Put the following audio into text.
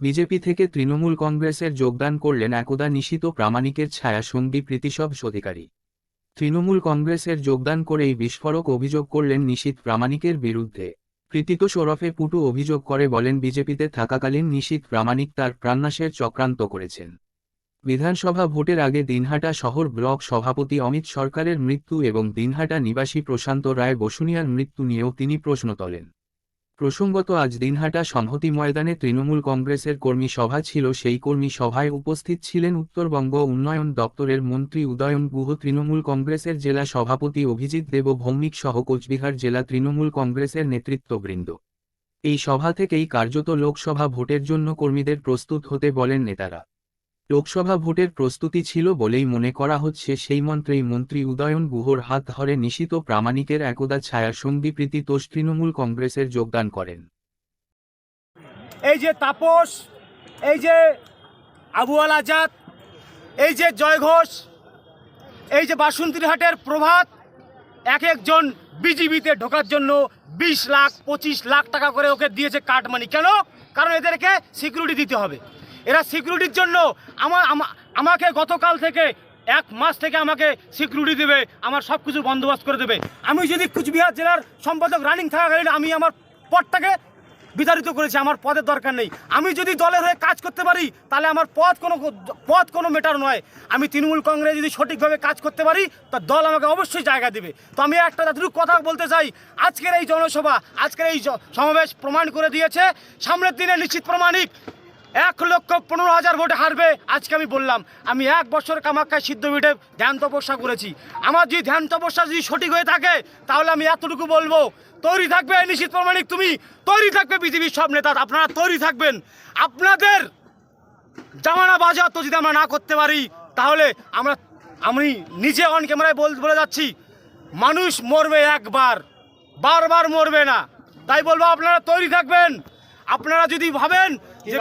BJP থেকে তৃণমূল কংগ্রেসের যোগদান করলেন একদা নিশিত প্রামাণিকের ছায়া সঙ্গী প্রীতিশব অধিকারী তৃণমূল কংগ্রেসের যোগদান করেই বিস্ফোরক অভিযোগ করলেন নিশীত প্রামাণিকের বিরুদ্ধে। প্রীতিত সরফে পুটু অভিযোগ করে বলেন বিজেপিতে থাকাকালীন নিশীত প্রামাণিক তার প্রাণনাশের চক্রান্ত করেছেন। বিধানসভা ভোটের আগে দিনহাটা শহর ব্লক সভাপতি অমিত সরকারের মৃত্যু এবং দিনহাটা নিবাসী প্রশান্ত রায় বসুনিয়ার মৃত্যু নিয়েও তিনি প্রশ্ন তোলেন। প্রসঙ্গত আজ দিনহাটা সংহতি ময়দানে তৃণমূল কংগ্রেসের কর্মী সভা ছিল, সেই কর্মী সভায় উপস্থিত ছিলেন উত্তরবঙ্গ উন্নয়ন দপ্তরের মন্ত্রী উদয়ন গুহ। তৃণমূল কংগ্রেসের জেলা সভাপতি অভিজিৎ দেব, ভৌমিক সহ কোচবিহার জেলা তৃণমূল কংগ্রেসের নেতৃত্ববৃন্দ। এই সভা থেকেই কার্যত লোকসভা ভোটের জন্য কর্মীদের প্রস্তুত হতে বলেন নেতারা। লোকসভা ভোটের প্রস্তুতি ছিল বলেই মনে করা হচ্ছে সেই মন্ত্রেই মন্ত্রী উদয়ন গুহর হাত ধরে নিশিত প্রামাণিকের একদা ছায়া সঙ্গী প্রীতি তোষ তৃণমূল কংগ্রেসের যোগদান করেন। এই যে তাপস, এই যে আবুয়াল আজাদ, এই যে জয় ঘোষ, এই যে বাসন্তীরহাটের প্রভাত, এক একজন বিজিবিতে ঢোকার জন্য বিশ লাখ, পঁচিশ লাখ টাকা করে ওকে দিয়েছে কাটমানি। কেন? কারণ এদেরকে সিকিউরিটি দিতে হবে। এরা সিকিউরিটির জন্য আমার আমাকে গতকাল থেকে এক মাস থেকে আমাকে সিকিউরিটি দেবে, আমার সব কিছু বন্দোবস্ত করে দেবে। আমি যদি কুচবিহার জেলার সম্পাদক রানিং থাকাকালীন আমি আমার পদটাকে বিতাড়িত করেছি, আমার পদের দরকার নেই। আমি যদি দলের হয়ে কাজ করতে পারি, তাহলে আমার পদ কোনো পদ কোনো মেটার নয়। আমি তৃণমূল কংগ্রেস যদি সঠিকভাবে কাজ করতে পারি, তা দল আমাকে অবশ্যই জায়গা দেবে। তো আমি একটা যতটুকু কথা বলতে চাই, আজকের এই জনসভা, আজকের এই সমাবেশ প্রমাণ করে দিয়েছে। সামনের দিনে নিশ্চিত প্রমাণিক এক লক্ষ পনেরো হাজার ভোটে হারবে, আজকে আমি বললাম। আমি এক বছর কামাখ্যায় সিদ্ধ পিঠে ধ্যান তপস্যা করেছি। আমার যদি ধ্যান তপস্যা যদি সঠিক হয়ে থাকে, তাহলে আমি এতটুকু বলব, তৈরি থাকবে নিশ্চিত প্রমাণিক তুমি, তৈরি থাকবে পৃথিবীর সব নেতা, আপনারা তৈরি থাকবেন। আপনাদের জামানা বাজার তো যদি আমরা না করতে পারি, তাহলে আমরা, আমি নিজে অন ক্যামেরায় বল, বলে যাচ্ছি, মানুষ মরবে একবার, বারবার মরবে না। তাই বলব আপনারা তৈরি থাকবেন। আপনারা যদি ভাবেন যে